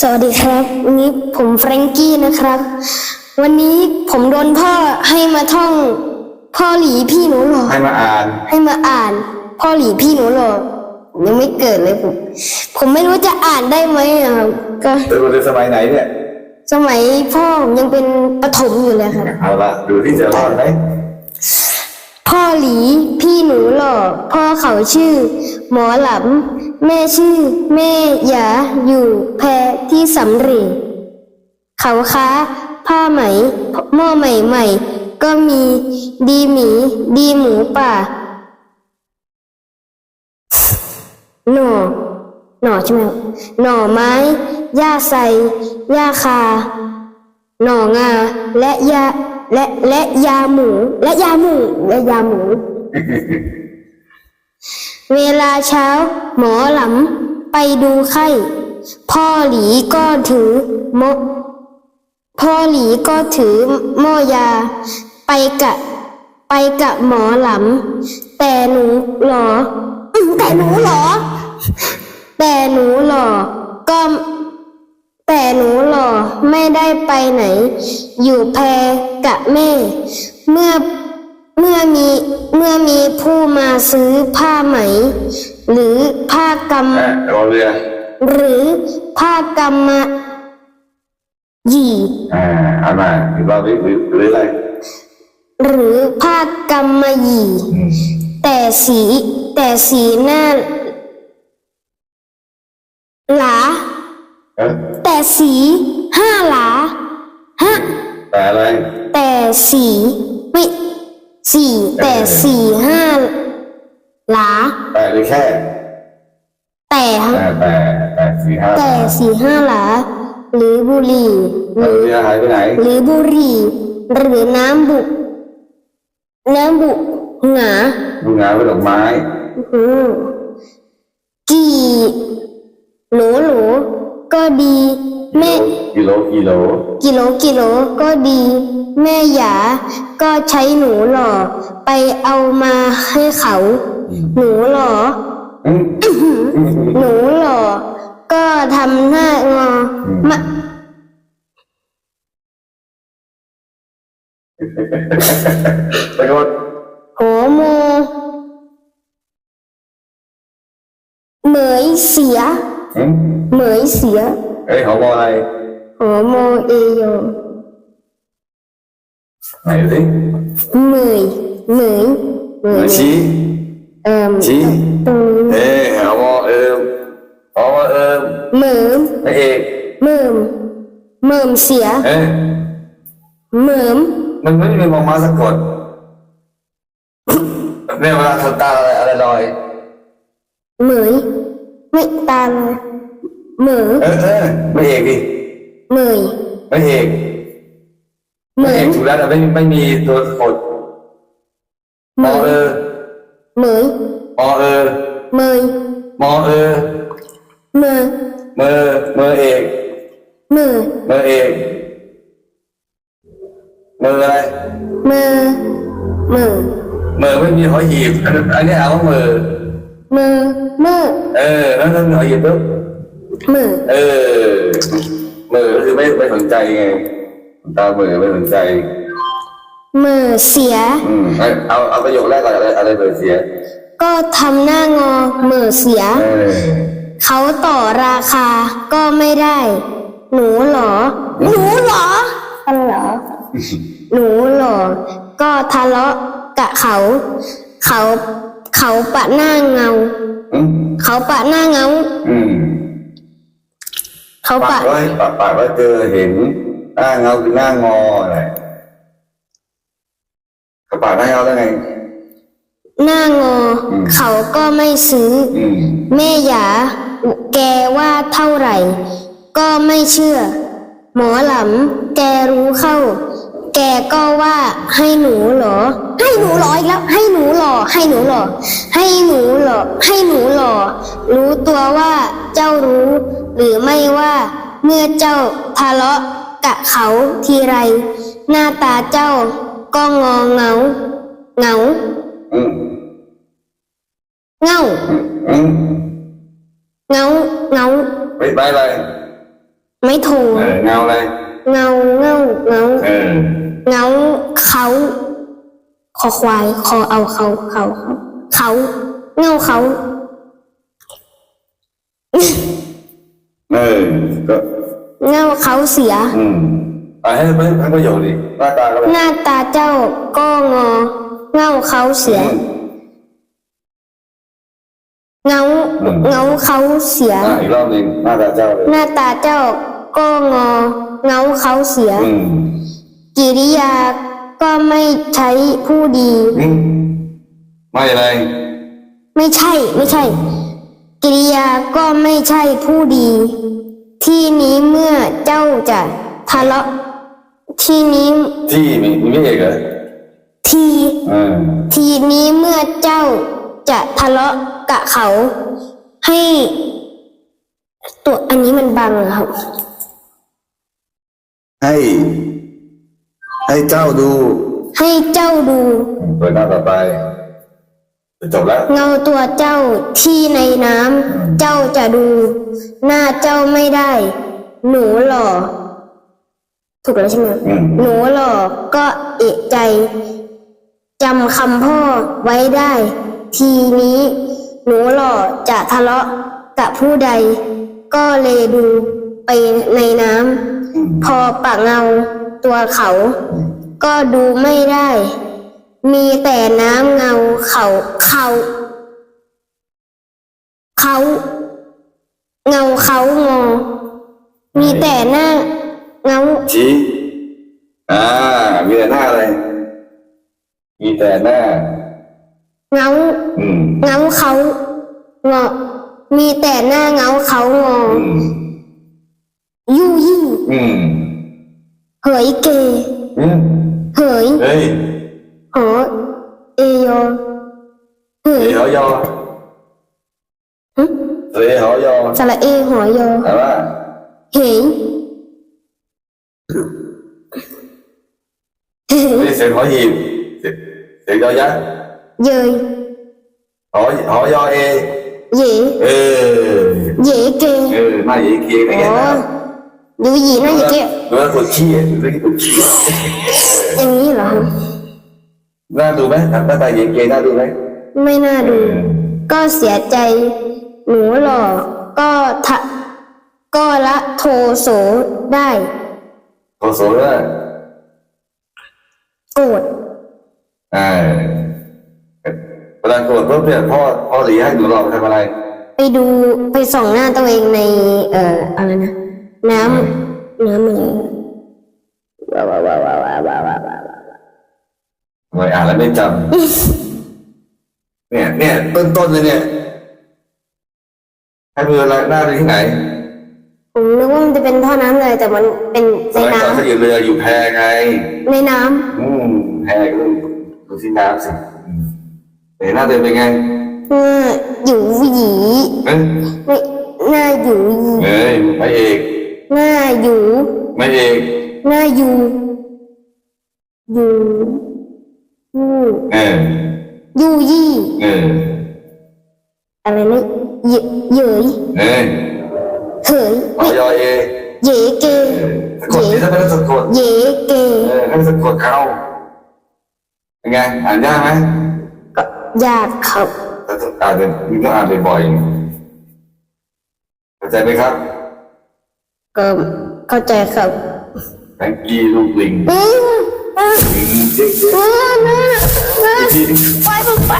สวัสดีครับ วันนี้ผมแฟรงกี้นะครับ วันนี้ผมโดนพ่อให้มาท่อง พ่อหลีพี่หนูหล่อให้มาอ่าน ให้มาอ่าน พ่อหลีพี่หนูหล่อผมยังไม่เกิดเลยผมผมไม่รู้จะอ่านได้ไหมอะครับก็เออในสมัยไหนเนี่ยสมัยพ่อผมยังเป็นประถมอยู่เลยครับเอาละดูที่จะรอดไหม พ่อหลี พี่หนูหล่อ พ่อเขาชื่อ หมอหลำ แม่ชื่อ แม่หยาอยู่แพที่สำเร็จเขาค้า ผ้าไหม หม้อใหม่ใหม่ก็มีดีหมี ดีหมูป่า หน่อ หน่อใช่ไหมหน่อไม้หญ้าใสหญ้าคา หน่องา และยา และและยาหมูและยาหมูและยาหมู เวลาเช้า หมอหลำไปดูไข้ พ่อหลีก็ถือหมอพ่อหลีก็ถือหม้อยา ไปกะไปกะหมอหลำแต่หนูหรออืมแต่หนูหรอ แต่หนูหรอก็ แต่หนูหล่อไม่ได้ไปไหน อยู่แพรกะแม่ เมื่อเมื่อมีเมื่อมีผู้มาซื้อผ้าไหม หรือผ้ากอะรอเรือำหรือผ้ากำมะหยี่ อ่าเอามาอีกรอบนี้หรือหรืออะไรหรือผ้ากำมะหยี่ อืมแต่สีแต่สีหน้าหลาเอ๊ะ แต่สีห้าหลาฮะแต่อะไร แต่สี่ไม่สี่แต่สี่ห้าหลาแต่หรือแค่ แต่ฮะอ่าแต่แต่สี่ห้าแต่สี่ห้าหลาหรือบุหรี่หแล้วรือเรือหายไปไหน หรือบุหรี่ หรือน้ำบุ น้ำบุหงาดูงานเป็นดอกไม้อืมกี่โหลโหล ก็ดี แม่กิโลกิโลกิโลกิโลก็ดี แม่หยาก็ใช้หนูหล่อ ไปเอามาให้เขา หนูหล่ออืมหนูหล่อ ก็ทำหน้างอมาแล้วก็โหโมเหมยเสียอืม เหมยเสีย เอ้ยเขาบอกอะไรโหโมเอโยไหนดูสิเหมยเหมยเหมเหมือยนชี้เอ่มชี้ตรงนี้เอ้ยเขาบอกเออเขาบอกเออเหมิมพระเอกเหมิมเหมิมเสียเอ้ยเหมิมมันไม่มีมองมาสักคนเนี่ยเวลาทำตาอะไรอะไรลอยเหมยไม่ตาเลยเหมยเออเออไม่เอกดิเหมยไม่เอกเหมไม่เอยกถูกแล้วแต่ไม่ไม่มีตัวสะกดเหมมอยเออเหมยมอเออเหมยมอเออเหมยเมอเมอเอกเหมยเมอเอกเมออะไรเหมยเหมยเมอไม่มีหอหีบอันอันนี้เอาว่าเมอเห มยเหมยเออแล้วถ้ามีหอหีบปุ๊บเหมยเออเมอก็คือไม่ไม่สนใจไงตาเมอไม่สนใจเหมยเสีย อืมเอาเอาเอาประโยคแรกก่อนอะไรอะไรเบอร์เสีย ก็ทำหน้างอเหมยเสียเออเขาต่อราคาก็ไม่ได้ หนูเหรอ หนูเหรออันเหรอ หนูเหรอ ก็ทะเลาะกะเขา เขา เขาปะหน้าเงา อืมเขาปะหน้าเงาอืมเขาปาปะกไว้ปากปากไว้เจอเห็นหน้าเงาคือหน้างออะไรเขาปากหน้าเงาได้ไง หน้างออืมเขาก็ไม่ซื้ออืมแม่หยาแกว่าเท่าไหร่ ก็ไม่เชื่อ หมอหลำแกรู้เข้า แกก็ว่าให้หนูเหรอ ให้หนูเหรออีกแล้ว ให้หนูเหรอให้หนูเหรอให้หนูเหรอให้หนูเหรอรู้ตัวว่าเจ้ารู้ หรือไม่ว่าเมื่อเจ้าทะเลาะกะเขาทีไร หน้าตาเจ้าก็งอเงาเหงาอืมเงาอืมอืมเงาเงาไม่ไปอะไรไม่โทเออเงาอะไร เงาเงาเงาเออเงาเขาคอควายคอเอาเขาเขาเขาเงาเขา เออก็เงาเขาเสีย อืมอ่าให้ให้ให้ประโยชน์ดิหน้าตาก็หน้าตาเจ้าก็งอ เงาเขาเสีย เงาเงาเขาเสีย อ่าอีกรอบหนึ่งหน้าตาเจ้าเลย หน้าตาเจ้าก็งอ เงาเขาเสีย อืมกิริยาก็ไม่ใช้ผู้ดี อืมไม่อะไร ไม่ใช่ไม่ใช่ กิริยาก็ไม่ใช่ผู้ดี ที่นี้เมื่อเจ้าจะทะเลาะที่นี้ที่มีมีไม่เอกเหรอที เออทีนี้เมื่อเจ้าจะทะเลาะกะเขาให้ ตัวอันนี้มันบังอะครับ ให้ ให้เจ้าดู ให้เจ้าดูเปิดหน้าต่อไปจบแล้วเงาตัวเจ้าที่ในน้ำเจ้าจะดู หน้าเจ้าไม่ได้ หนูหล่อถูกแล้วใช่ไหมอืมหนูหล่อก็เอะใจจำคำพ่อไว้ได้ ทีนี้ หนูหล่อจะทะเลาะกับผู้ใด ก็เลยดู ไปในน้ำพอปะเงาตัวเขา ก็ดูไม่ได้ มีแต่น้ำเงาเขาเขาเขาเงาเขางอ มีแต่หน้าเงาชี้อ่า มีแต่หน้าอะไร มีแต่หน้า เงาอืมเงาเขางอ มีแต่หน้าเงาเขางอ du duyên ừ. hỡi kỳ ừ. hỡi. Ê. hổ. Yêu hỡi. Hổ do hỡi hổ yo, sao lại y hổ do hỉ đi hỏi gì? Sự do giá dơi hỏi hỏi do e dễ dễ kia ừ, mà dễ kia cái gì อยู่ยีนะอยีดูหน้าคนขี้ดูหน้าคนขี้อย่างนี้เหรอหน่าดูไหมหน้าตาเย็นเกยหน่าดูไหมไม่น่าดู ก็เสียใจ หนูหลอกก็ทะก็ละโทโสได้โทโสได้โกรธใช่าเวลาโกรธปุ๊บเนี่ยพ่อพ่อหลีให้หนูหลอกทำอะไร ไปดูไปส่องหน้าตัวเองใน เอ่ออะไรนะ น้ำน้ำอะไรว้าวว้าวว้าวว้าวว้าวว้าวทำไมอ่านแล้วไม่จำเนี่ยเนี่ยต้นต้นเลยเนี่ยให้มือล้างหน้าไปที่ไหนผมนึกว่ามันจะเป็นท่อน้ำเลยแต่มันเป็นในน้ำเขาอยู่เรืออยู่แพไง ในน้ำอืมแพก็ต้องดูที่น้ำสิเห็นหน้าตัวเป็นไงหน้าอยู่หยีไม่หน้าอยู่หยีเฮ้ยพระเอก หน้าอยู่ไม่เอกหน้าอยู่ อยู่ยู่เออยู่ยี่ เอออะไรนะเยเยยเอ้ยเหยออยเอเยเกสะกดที่ถ้าไม่ได้สะกดเยเกเออให้มันสะกดเอาเป็นไงอ่านยากไหมก็ยากครับแต่ต้องอ่านเป็นมีต้องอ่านบ่อยๆเข้าใจไหมครับ ก็เข้าใจครับตังกี้ลูกลิงลิงเจ๊กเจ๊กปไป